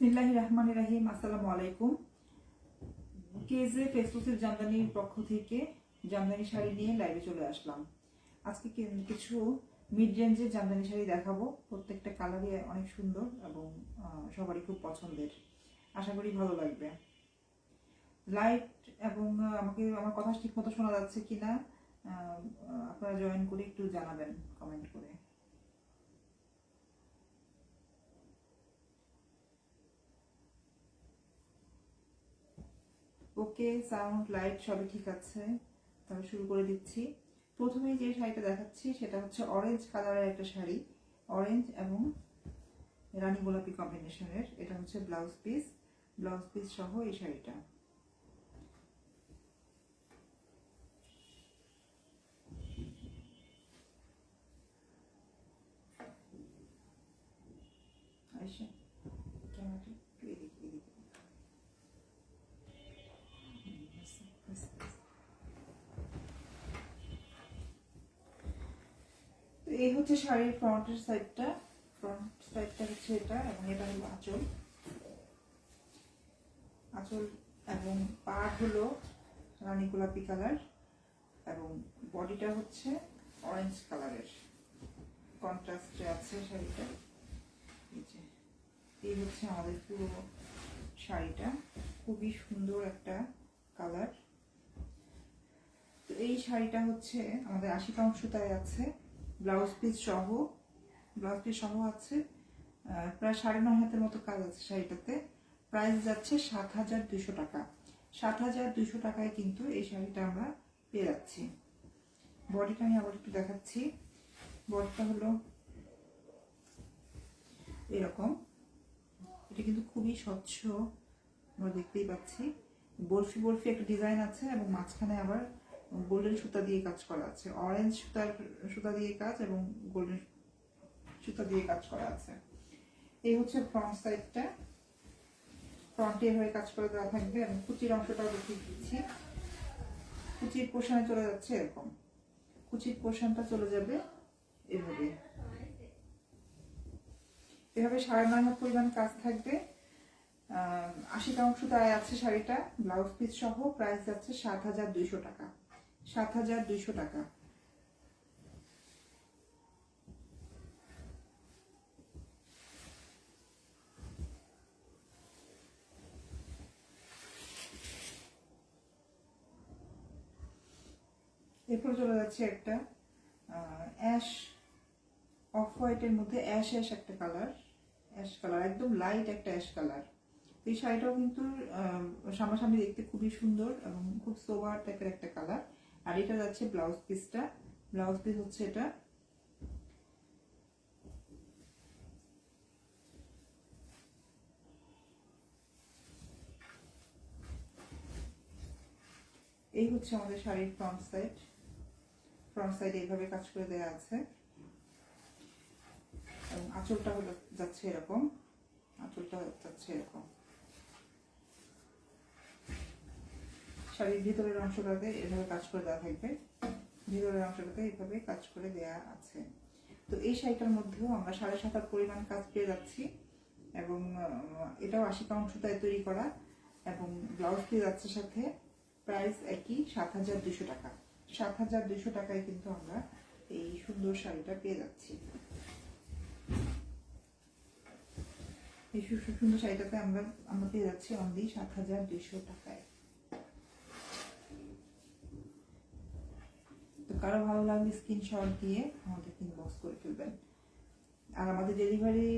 বিসমিল্লাহ রহমান রাহিম আসসালামু আলাইকুম। কেজে ফেসবুকের জামদানির পক্ষ থেকে জামদানি শাড়ি নিয়ে লাইভে চলে আসলাম। আজকে কিছু মিড রেঞ্জের জামদানি শাড়ি দেখাবো। প্রত্যেকটা কালারই অনেক সুন্দর এবং সবারই খুব পছন্দের। আশা করি ভালো লাগবে। লাইট এবং আমাকে আমার কথা ঠিক মতো শোনা যাচ্ছে কিনা আহ, আপনারা জয়েন করে একটু জানাবেন কমেন্ট করে। ওকে, সাউন্ড, লাইট সবই ঠিক আছে। তাহলে শুরু করে দিচ্ছি। প্রথমেই যে শাড়িটা দেখাচ্ছি, সেটা হচ্ছে অরেঞ্জ কালারের একটা শাড়ি। অরেঞ্জ এবং রানী গোলাপি কম্বিনেশনের এটা হচ্ছে ব্লাউজ পিস ব্লাউজ পিস সহ এই শাড়িটা। এই হচ্ছে শাড়ির ফ্রন্টের সাইডটা ফ্রন্ট সাইডটা হচ্ছে এটা এবং এটা হলো আঁচল। আঁচল এবং পাড় হলো রানী গোলাপি কালার এবং বডিটা হচ্ছে অরেঞ্জ কালারের কন্ট্রাস্টে আছে শাড়িটা। এই হচ্ছে আমাদের পুরো শাড়িটা। খুবই সুন্দর একটা কালার তো এই শাড়িটা হচ্ছে আমাদের আশি সুতায় আছে। ব্লাউজ পিস সহ, ব্লাউজ পিস সহ আছে প্রায় সাড়ে নয় হাতের মতো কাজ আছে শাড়িটাতে। প্রাইস যাচ্ছে সাত হাজার দুশো টাকা। সাত হাজার দুশো টাকায় কিন্তু এই শাড়িটা আমরা পেয়ে যাচ্ছি। বডিটা আমি আবার একটু দেখাচ্ছি। বডিটা হলো এরকম। এটা কিন্তু খুবই স্বচ্ছ, আমরা দেখতেই পাচ্ছি। বরফি বরফি একটা ডিজাইন আছে এবং মাঝখানে আবার গোল্ডেন সুতা দিয়ে কাজ করা আছে। অরেঞ্জ সুতার সুতা দিয়ে কাজ এবং গোল্ডেন সুতা দিয়ে কাজ করা আছে। এই হচ্ছে ফ্রন্ট সাইডটা ফ্রন্টে হয়ে কাজ করে দেওয়া থাকবে এবং কুচির অংশটাও দেখিয়ে দিচ্ছি। কুচির পোষণে চলে যাচ্ছে এরকম। কুচির পোষণটা চলে যাবে এভাবে। এভাবে সাড়ে নয় হাত পরিমাণ কাজ থাকবে। আশি অংশ তাই আছে শাড়িটা ব্লাউজ পিস সহ প্রাইস যাচ্ছে সাত হাজার দুইশো টাকা। সাত হাজার দুইশো টাকা। এরপর চলে যাচ্ছে একটা অ্যাশ, অফ হোয়াইটের মধ্যে অ্যাশ অ্যাশ একটা কালার, অ্যাশ কালার, একদম লাইট একটা অ্যাশ কালার। এই শাড়িটাও কিন্তু সামনাসামনি দেখতে খুবই সুন্দর এবং খুব সোবার টাইপের একটা কালার। আর এটা যাচ্ছে ব্লাউজ পিসটা। ব্লাউজ পিস হচ্ছে এটা। এই হচ্ছে আমাদের শাড়ির ফ্রন্ট সাইড ফ্রন্ট সাইড এইভাবে কাজ করে দেওয়া আছে। এবং আঁচলটা হলো যাচ্ছে এরকম। আঁচলটা যাচ্ছে এরকম। শাড়ির ভিতরের অংশটাতে এভাবে কাজ করে দেওয়া থাকবে। ভিতরের অংশটাতে এইভাবে কাজ করে দেওয়া আছে। তো এই শাড়িটার মধ্যেও আমরা সাড়ে সাত হাত পরিমাণ কাজ পেয়ে যাচ্ছি এবং এটাও আশি সুতায় তৈরি করা এবং ব্লাউজ পেয়ে যাচ্ছে সাথে প্রাইস একই সাত হাজার দুশো টাকা। সাত হাজার দুশো টাকায় কিন্তু আমরা এই সুন্দর শাড়িটা পেয়ে যাচ্ছি। এই সুন্দর শাড়িটাতে আমরা আমরা পেয়ে যাচ্ছি অনলি সাত হাজার দুশো টাকায় তো কারও ভালো লাগলে স্ক্রিনশট দিয়ে আমাদের ইনবক্স করে ফেলবেন। আর আমাদের ডেলিভারি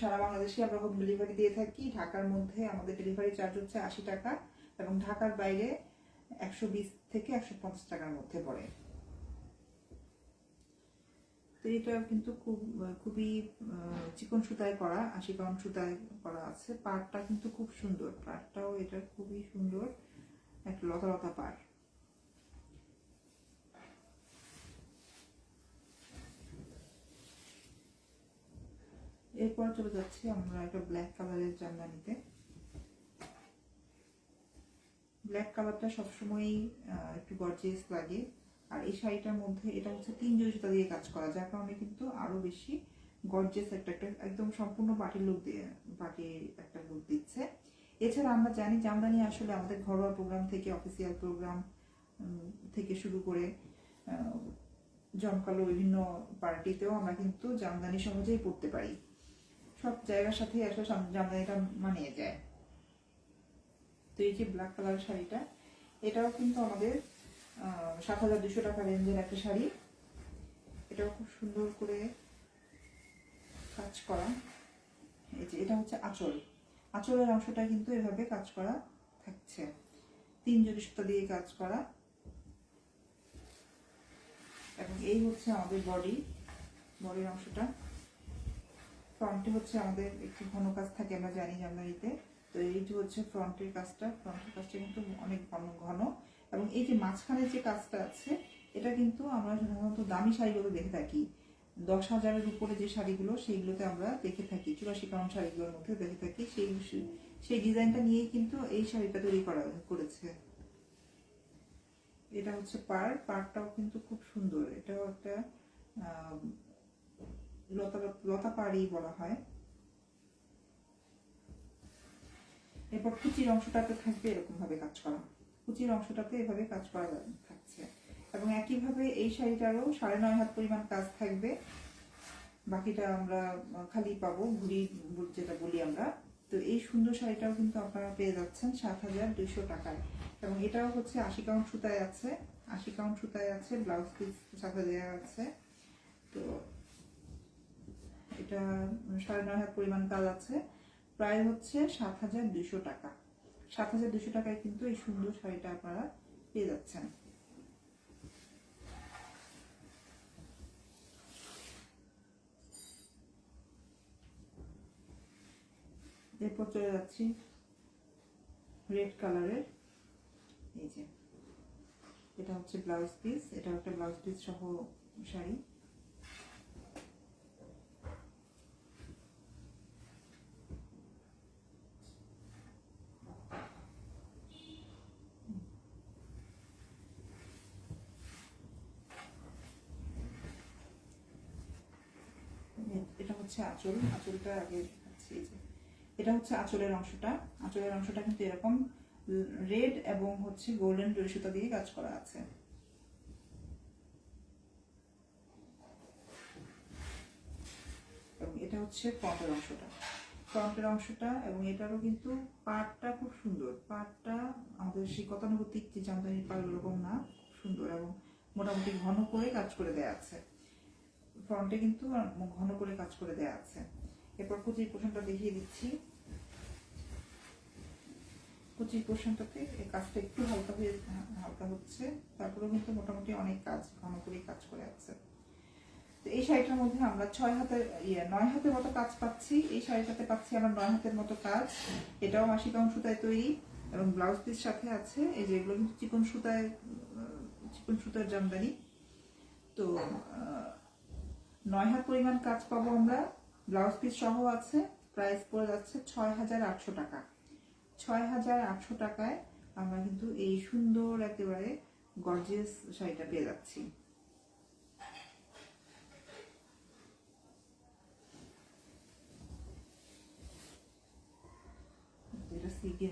সারা বাংলাদেশে আমরা হোম ডেলিভারি দিয়ে থাকি। ঢাকার মধ্যে আমাদের ডেলিভারি চার্জ হচ্ছে আশি টাকা এবং ঢাকার বাইরে একশো বিশ থেকে একশো পঞ্চাশ টাকার মধ্যে পড়ে। তো এটা কিন্তু খুব, খুবই চিকন সুতায় করা, আশি পাউন্ড সুতায় করা আছে। পাড়টা কিন্তু খুব সুন্দর। পাড়টাও এটার খুবই সুন্দর। একটা লতা লতা পাড়। এরপর চলে যাচ্ছি আমরা একটা ব্ল্যাক কালারের জামদানিতে ব্ল্যাক কালারটা সবসময়ই একটু গর্জিয়াস লাগে। আর এই শাড়িটার মধ্যে, এটা হচ্ছে তিন জড়ি সুতা দিয়ে কাজ করা, যার কারণে কিন্তু আরও বেশি গর্জিয়াস একটা একটা একদম সম্পূর্ণ পার্টি লুক দিয়ে পার্টি একটা লুক দিচ্ছে। এছাড়া আমরা জানি জামদানি আসলে আমাদের ঘরোয়া প্রোগ্রাম থেকে অফিসিয়াল প্রোগ্রাম থেকে শুরু করে জমকালো বিভিন্ন পার্টিতেও আমরা কিন্তু জামদানি সহজেই পরতে পারি। সব জায়গার সাথেই আসলে জামদানিটা মানিয়ে যায়। তো এই যে ব্ল্যাক কালার শাড়িটা, এটাও কিন্তু আমাদের সাত হাজার দুশো টাকা রেঞ্জের একটা শাড়ি। এটাও খুব সুন্দর করে কাজ করা। এই যে এটা হচ্ছে আঁচল। আঁচলের অংশটা কিন্তু এভাবে কাজ করা থাকছে। তিন জরি সুতা দিয়ে কাজ করা। এবং এই হচ্ছে আমাদের বডি বডির অংশটা। ফ্রন্টে হচ্ছে আমাদের একটু ঘন কাজ থাকে, আমরা জানি জামদানিতে তো এইটি হচ্ছে ফ্রন্টের কাজটা ফ্রন্টের কাজটা কিন্তু অনেক ঘন ঘন। এবং এই যে মাঝখানে যে কাজটা আছে, এটা কিন্তু আমরা সাধারণত দামি শাড়িগুলো দেখে থাকি। দশ হাজারের উপরে যে শাড়িগুলো, সেইগুলোতে আমরা দেখে থাকি চুরাশি কাউন্ট শাড়িগুলোর মধ্যে দেখে থাকি। সেই সেই ডিজাইনটা নিয়েই কিন্তু এই শাড়িটা তৈরি করা করেছে। এটা হচ্ছে পার পারটাও কিন্তু খুব সুন্দর। এটাও একটা লতা লতা পাড়ি বলা হয়। এরপর কুচির অংশটাতে থাকবে এরকম ভাবে কাজ করা। কুচির অংশটাতে এভাবে কাজ করা থাকছে। এবং একইভাবে এই শাড়িটারও সাড়ে নয় হাত পরিমাণ কাজ থাকবে। বাকিটা আমরা খালি পাবো ঘুরি যেটা বলি আমরা। তো এই সুন্দর শাড়িটাও কিন্তু আপনারা পেয়ে যাচ্ছেন সাত হাজার দুইশো টাকায়। এবং এটাও হচ্ছে আশি কাউন্ট সুতায় আছে। আশি কাউন্ট সুতায় আছে, ব্লাউজ পিস সাথে দেওয়া আছে। তো এটা সাড়ে নয় হাত পরিমাণ কাজ আছে। প্রায় হচ্ছে সাত হাজার দুশো টাকা। সাত হাজার দুশো টাকায় কিন্তু এই সুন্দর শাড়িটা আপনারা পেয়ে যাচ্ছেন। এরপর চলে যাচ্ছি রেড কালারের। এই যে, এটা হচ্ছে ব্লাউজ পিস এটা একটা ব্লাউজ পিস সহ শাড়ি এটা হচ্ছে আঁচল, আঁচলটা আগে দেখাচ্ছি যে। এটা হচ্ছে আঁচলের অংশটা। আঁচলের অংশটা কিন্তু এরকম রেড এবং হচ্ছে গোল্ডেন জরি সুতা দিয়ে কাজ করা আছে। এটা হচ্ছে ফ্রন্টের অংশটা। ফ্রন্টের অংশটা এবং এটারও কিন্তু পাটটা খুব সুন্দর। পাটটা আমাদের সেই গতানুগতিক যে জামদানির পাট ওরকম না, খুব সুন্দর এবং মোটামুটি ঘন করে কাজ করে দেয়া আছে। ফ্রন্টে কিন্তু ঘন করে কাজ করে দেয়া আছে। এরপর কুচির পোষণটা দেখিয়ে দিচ্ছি। কুচির পোষণটাতে এই কাজটা একটু হালকা হয়ে, হালকা হচ্ছে। তারপরেও কিন্তু মোটামুটি অনেক কাজ ঘন করেই কাজ করে আছে। তো এই শাড়িটার মধ্যে আমরা ছয় হাতের ইয়ে নয় হাতের মতো কাজ পাচ্ছি। এই শাড়িটাতে পাচ্ছি আমরা নয় হাতের মতো কাজ। এটাও আশি কাউন্ট সুতায় তৈরি এবং ব্লাউজ পিস সাথে আছে। এই যে এগুলো কিন্তু চিকন সুতায় চিকন সুতার জামদানি। তো নয় হাত পরিমাণ কাজ পাবো আমরা। ব্লাউজ পিস সহ আছে প্রাইস পড়ে যাচ্ছে ছয় হাজার আটশো টাকা। ছয় হাজার আটশো টাকায় আমরা কিন্তু এই সুন্দর একেবারে গর্জিয়াস শাড়িটা পেয়ে যাচ্ছি।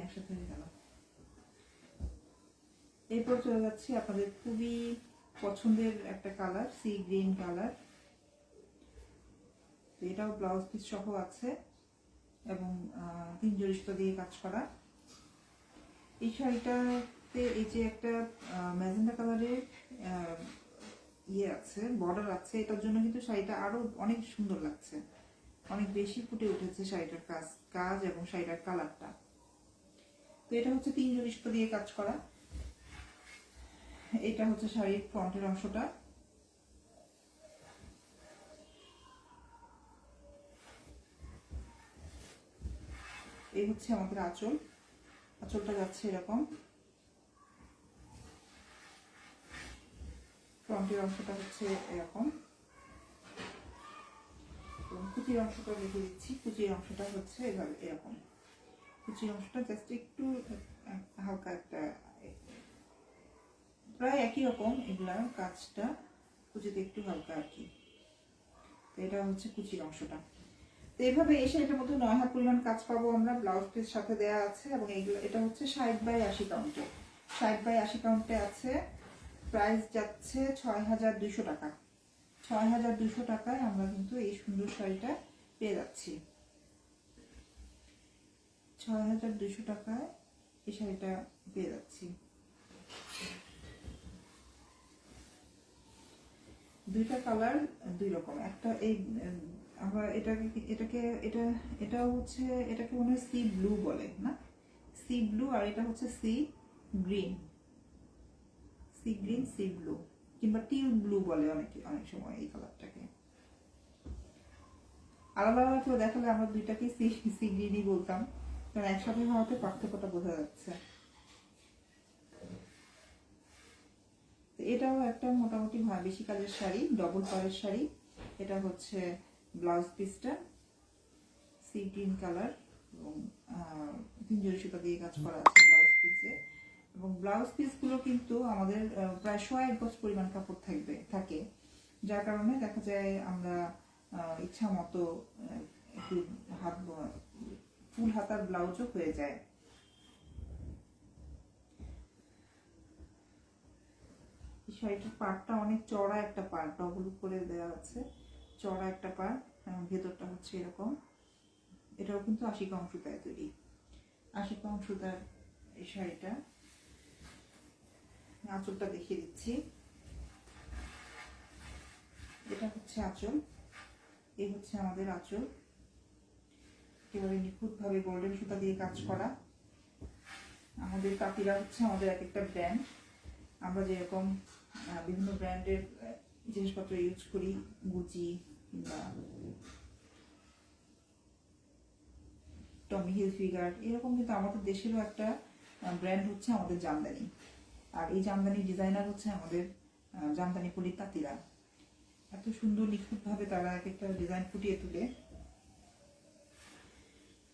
একসাথে এরপর চলে যাচ্ছি আপনাদের খুবই পছন্দের একটা কালার সি গ্রিন কালার এটাও ব্লাউজ পিস সহ আছে এবং তিন জরি দিয়ে কাজ করা। এই শাড়িটাতে এই যে একটা ম্যাজেন্ডা কালারের ইয়ে আছে বর্ডার আছে, এটার জন্য কিন্তু শাড়িটা আরও অনেক সুন্দর লাগছে। অনেক বেশি ফুটে উঠেছে শাড়িটার কাজ কাজ এবং শাড়িটার কালারটা। তো এটা হচ্ছে তিন জরি দিয়ে কাজ করা। এটা হচ্ছে শাড়ির ফ্রন্টের অংশটা। এই হচ্ছে আমাদের আঁচল। আঁচলটা যাচ্ছে এরকম। ফ্রন্টের অংশটা হচ্ছে এরকম। কুচির অংশটা রেখে দিচ্ছি। কুচির অংশটা হচ্ছে এভাবে এরকম। কুচির অংশটা জাস্ট একটু হালকা একটা প্রায় একই রকম এগুলা কাজটা, কুচিতে একটু হালকা আর কি। তো এটা হচ্ছে কুচির অংশটা। তো এইভাবে এই শাড়িটার মধ্যে নয় হাত পরিমাণ কাজ পাবো আমরা ব্লাউজ পিস সাথে দেয়া আছে এবং এইগুলো, এটা হচ্ছে ষাট বাই আশি কাউন্টে ষাট বাই আশি কাউন্টে আছে প্রাইস যাচ্ছে ছয় হাজার দুশো টাকা। ছয় হাজার দুশো টাকায় আমরা কিন্তু এই সুন্দর শাড়িটা পেয়ে যাচ্ছি। ছয় হাজার দুশো টাকায় এই শাড়িটা পেয়ে যাচ্ছি। দুইটা কালার দুই রকম। একটা এই আমরা এটাকে এটাকে, এটা এটা হচ্ছে, এটাকে মনে হয় সি ব্লু বলে, না? সি ব্লু আর এটা হচ্ছে sea green sea green sea blue কিংবা টিল ব্লু বলে অনেকে, অনেক সময় এই কালারটাকে আলাদা আলাদা করে দেখালে, আমরা দুইটাকে সি সি গ্রিনই বলতাম। কারণ একসাথে হওয়াতে পার্থক্যটা বোঝা যাচ্ছে। এটাও একটা মোটামুটি বেশি কাজের শাড়ি ডবল পাড়ের শাড়ি। এটা হচ্ছে ব্লাউজ পিসটা সি গ্রিন কালার এবং তিনজোড়ি সুতা দিয়ে কাজ করা আছে ব্লাউজ পিসে। এবং ব্লাউজ পিসগুলো কিন্তু আমাদের প্রায় শো এক গজ পরিমাণ কাপড় থাকবে, থাকে। যার কারণে দেখা যায় আমরা ইচ্ছা মতো একটু হাত ফুল হাতার ব্লাউজও হয়ে যায়। শাড়িটার পাড়টা অনেক চড়া একটা পাড় ডবল করে দেওয়া আছে। চড়া একটা এবং ভেতরটা হচ্ছে এরকম। এটাও কিন্তু আশি কম সুতায় তৈরি। আশি কম সুতার এই শাড়িটা। আঁচলটা দেখিয়ে দিচ্ছি। এটা হচ্ছে আঁচল। এই হচ্ছে আমাদের আঁচল। একেবারে নিখুঁতভাবে গোল্ডেন সুতা দিয়ে কাজ করা। আমাদের কাকিরা হচ্ছে আমাদের এক একটা ব্র্যান্ড আমরা যেরকম বিভিন্ন ব্র্যান্ডের জিনিসপত্র ইউজ করি গুচি টমি হিল ফিগার এরকম কিন্তু আমাদের দেশেরও একটা ব্র্যান্ড হচ্ছে আমাদের জামদানি। আর এই জামদানি ডিজাইনার হচ্ছে আমাদের জামদানি পলি তাঁতিরা। এত সুন্দর, নিখুঁতভাবে তারা এক একটা ডিজাইন ফুটিয়ে তুলে।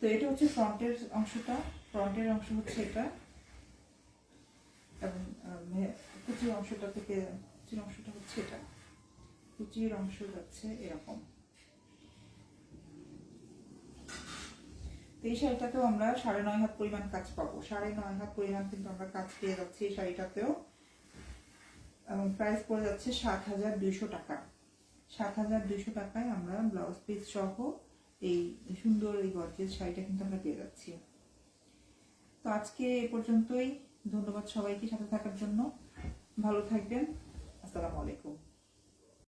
তো এটা হচ্ছে ফ্রন্টের অংশটা। ফ্রন্টের অংশ হচ্ছে এটা। এবং কুচির অংশটা থেকে, কুচির অংশটা হচ্ছে এটা। কুচির অংশ যাচ্ছে এরকম। এই শাড়িটাতেও আমরা সাড়ে নয় হাত পরিমাণ কাজ পাবো। সাড়ে নয় হাত পরিমাণ কিন্তু আমরা কাজ পেয়ে যাচ্ছি এই শাড়িটাতেও। এবং প্রাইস পড়ে যাচ্ছে সাত হাজার দুইশো টাকা। সাত হাজার দুইশো টাকায় আমরা ব্লাউজ পিস সহ এই সুন্দর, এই গর্জের শাড়িটা কিন্তু আমরা পেয়ে যাচ্ছি। তো আজকে এ পর্যন্তই। ধন্যবাদ সবাইকে সাথে থাকার জন্য। ভালো থাকবেন। আসসালামু আলাইকুম।